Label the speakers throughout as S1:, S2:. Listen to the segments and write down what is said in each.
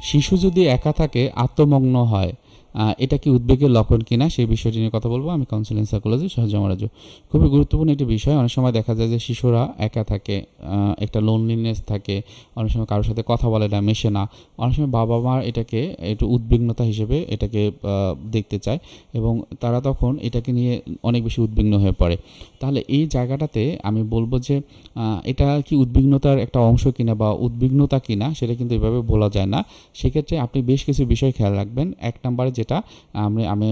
S1: শিশু যদি একা থাকে আত্মমগ্ন হয় এটা কি উদ্বেগের লক্ষণ কিনা সেই বিষয়টি নিয়ে কথা বলব। আমি কাউন্সিলিং সাইকোলজি সহজমারাজু খুবই গুরুত্বপূর্ণ একটি বিষয়। অনেক সময় দেখা যায় যে শিশুরা একা থাকে একটা লোনলিনেস থাকে, অনেক সময় কারোর সাথে কথা বলে না, মেশে না। অনেক সময় বাবা মা এটাকে একটু উদ্বিগ্নতা হিসেবে এটাকে দেখতে চায় এবং তারা তখন এটাকে নিয়ে অনেক বেশি উদ্বিগ্ন হয়ে পড়ে। তাহলে এই জায়গাটাতে আমি বলব যে এটা কি উদ্বিগ্নতার একটা অংশ কিনা বা উদ্বিগ্নতা কিনা সেটা কিন্তু এভাবে বলা যায় না। সেক্ষেত্রে আপনি বেশ কিছু বিষয় খেয়াল রাখবেন। এক নম্বরে যেটা আমি আমি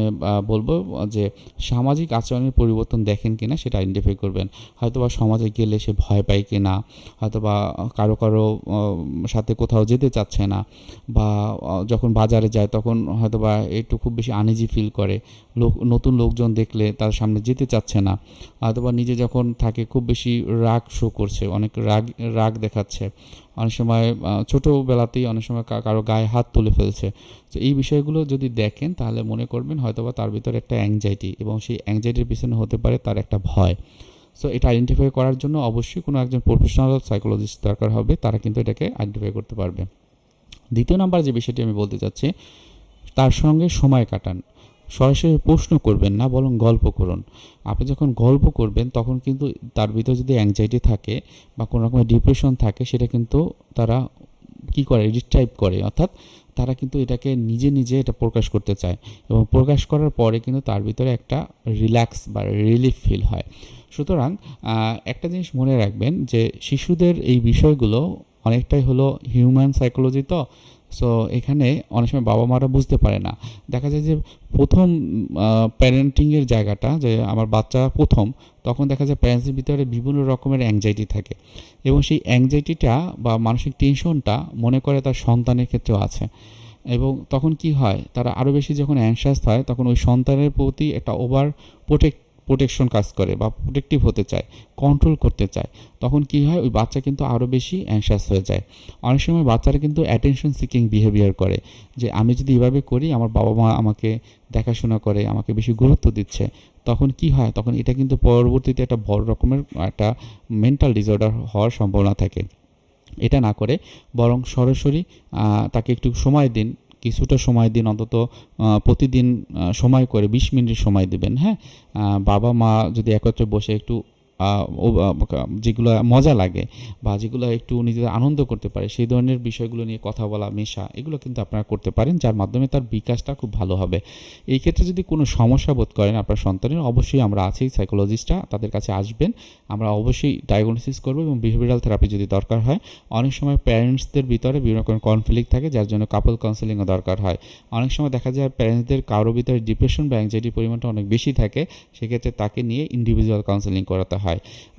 S1: বলব যে সামাজিক আচরণের পরিবর্তন দেখেন কিনা সেটা আইডেন্টিফাই করবেন। হয়তোবা সমাজে গেলে সে ভয় পায় কিনা, হয়তোবা কারও কারও সাথে কোথাও যেতে চাচ্ছে না বা যখন বাজারে যায় তখন হয়তোবা একটু খুব বেশি আনইজি ফিল করে। লোক, নতুন লোকজন দেখলে তার সামনে যেতে চাচ্ছে না। অথবা নিজে যখন থাকে খুব বেশি রাগ শো করছে, অনেক রাগ রাগ দেখাচ্ছে। অনেক সময় ছোটোবেলাতেই অনেক সময় কারও গায়ে হাত তুলে ফেলছে। তো এই বিষয়গুলো যদি দেখেন, তাহলে মনে করবেন হয়তোবা তার ভিতরে একটা অ্যাংজাইটি এবং সেই অ্যাংজাইটির পিছনে হতে পারে তার একটা ভয়। সো এটা আইডেন্টিফাই করার জন্য অবশ্যই কোনো একজন প্রফেশনাল সাইকোলজিস্ট দরকার হবে, তারা কিন্তু এটাকে আইডেন্টিফাই করতে পারবে। দ্বিতীয় নাম্বার যে বিষয়টি আমি বলতে চাচ্ছি, তার সঙ্গে সময় কাটান। সরাসরি প্রশ্ন করবেন না, বরং গল্প করুন। আপনি যখন গল্প করবেন, তখন কিন্তু তার ভিতরে যদি অ্যাংজাইটি থাকে বা কোনো রকমের ডিপ্রেশন থাকে, সেটা কিন্তু তারা কি করে? রিটাইপ করে। অর্থাৎ তারা কিন্তু এটাকে নিজে নিজে এটা প্রকাশ করতে চায় এবং প্রকাশ করার পরে কিন্তু তার ভিতরে একটা রিল্যাক্স বা রিলিফ ফিল হয়। সুতরাং একটা জিনিস মনে রাখবেন যে শিশুদের এই বিষয়গুলো অনেকটাই হলো হিউম্যান সাইকোলজি তো সো এখানে অনেক সময় বাবা মারা বুঝতে পারে না। দেখা যায় যে প্রথম প্যারেন্টিংয়ের জায়গাটা যে আমার বাচ্চা প্রথম, তখন দেখা যায় প্যারেন্টসের ভিতরে বিভিন্ন রকমের অ্যাংজাইটি থাকে। এবং সেই অ্যাংজাইটিটা বা মানসিক টেনশনটা মনে করে তার সন্তানের ক্ষেত্রেও আছে। এবং তখন কি হয়, তারা আরও বেশি যখন অ্যাংশাস হয়, তখন ওই সন্তানের প্রতি একটা ওভার প্রোটেক্ট প্রোটেকশন কাজ করে বা প্রোটেক্টিভ হতে চায় কন্ট্রোল করতে চায়, তখন কি হয়? ওই বাচ্চা কিন্তু আরও বেশি অ্যাংশাস হয়ে যায়। অনেক সময় বাচ্চারা কিন্তু অ্যাটেনশন সিকিং বিহেভিয়ার করে, যে আমি যদি এভাবে করি, আমার বাবা মা আমাকে দেখাশোনা করে, আমাকে বেশি গুরুত্ব দিচ্ছে, তখন কি হয়? তখন এটা কিন্তু পরবর্তীতে একটা বড় রকমের একটা মেন্টাল ডিসঅর্ডার হওয়ার সম্ভাবনা থাকে। এটা না করে বরং সরাসরি তাকে একটু সময় দিন কিছুটা সময় দিন, অন্তত প্রতিদিন সময় করে, বিশ মিনিট সময় দেবেন হ্যাঁ? বাবা মা যদি একত্রে বসে একটু যেগুলো মজা লাগে বা যেগুলো একটু নিজেদের আনন্দ করতে পারে, সেই ধরনের বিষয়গুলো নিয়ে কথা বলা, মেশা, এগুলো কিন্তু আপনারা করতে পারেন, যার মাধ্যমে তার বিকাশটা খুব ভালো হবে। এই ক্ষেত্রে যদি কোনো সমস্যা বোধ করেন আপনার সন্তানের, অবশ্যই আমরা আছি সাইকোলজিস্টরা তাদের কাছে আসবেন। আমরা অবশ্যই ডায়াগনোসিস করব এবং বিহেভিয়ারাল থেরাপি যদি দরকার হয়। অনেক সময় প্যারেন্টসদের ভিতরে বিভিন্ন রকম কনফ্লিক্ট থাকে, যার জন্য কাপল কাউন্সেলিংও দরকার হয়। অনেক সময় দেখা যায় প্যারেন্টসদের কারোর ভিতরে ডিপ্রেশন বা অ্যাংজাইটির পরিমাণটা অনেক বেশি থাকে, সেক্ষেত্রে তাকে নিয়ে ইন্ডিভিজুয়াল কাউন্সেলিং করাতে হয়।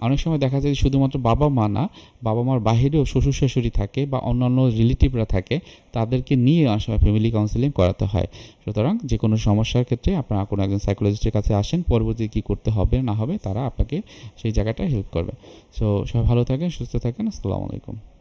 S1: অনেক সময় দেখা যায় শুধুমাত্র বাবা মা না, বাবা মার বাহিরেও শ্বশুর শাশুড়ি থাকে বা অন্যান্য রিলেটিভরা থাকে, তাদেরকে নিয়ে অনেক সময় ফ্যামিলি কাউন্সিলিং করাতে হয়। সুতরাং যে কোনো সমস্যার ক্ষেত্রে আপনারা কোনো একজন সাইকোলজিস্টের কাছে আসেন, পরবর্তী কী করতে হবে, না হবে, তারা আপনাকে সেই জায়গাটা হেল্প করবে। সো সবাই ভালো থাকেন, সুস্থ থাকেন, আসসালামু আলাইকুম।